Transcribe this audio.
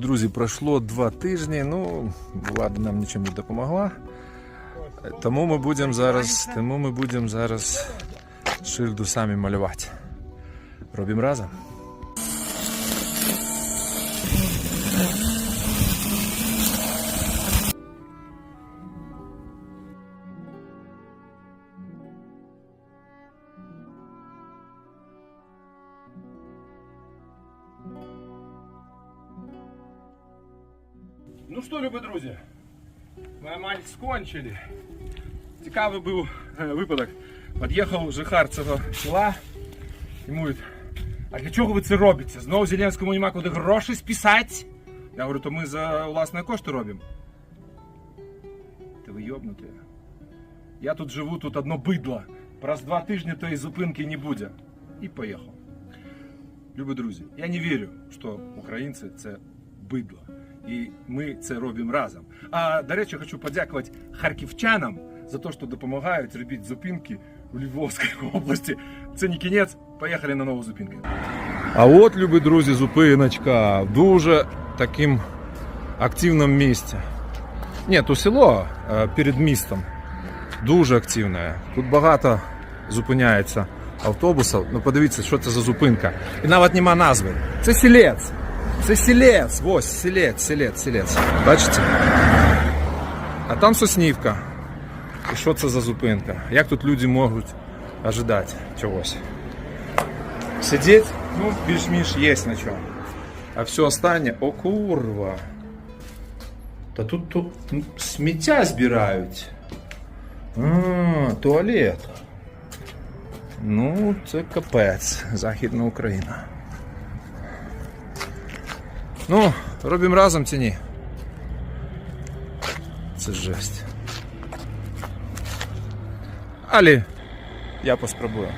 Друзі, пройшло два тижні. Ну, влада нам нічим не допомогла. Тому ми будемо зараз, тому ми будемо зараз шильду самі малювати. Робимо разом. Ну що, любі друзі, ми майже скончили. Цікавий був е, випадок. Під'їхав жихар цього села і мовить, а для чого ви це робите? Знову Зеленському нема куди гроші списати? Я говорю, то ми за власні кошти робимо. Ти ви йобнуті. Я тут живу, тут одно бидло. Раз два тижні тої зупинки не буде. І поїхав. Любі друзі, я не вірю, що українці це бидло. І ми це робимо разом. А до речі, хочу подякувати харківчанам за те, що допомагають робити зупинки у Львовській області. Це не кінець. Поїхали на нову зупинку. А от, любі друзі, зупиночка в дуже таким активному місці. Ні, то село е, перед містом дуже активне. Тут багато зупиняється автобусів. Ну подивіться, що це за зупинка. І навіть нема назви. Це сілець. Це сілець. Ось, сілець, сілець, сілець. Бачите? А там Соснівка. І що це за зупинка? Як тут люди можуть ожидати чогось? Сидіть, ну, більш-менш є на чому. А все останнє, о курва. Та тут, тут сміття збирають. А, туалет. Ну, це капець. Західна Україна. Ну, робимо разом чи ні? Це жесть. Алі, я поспробую.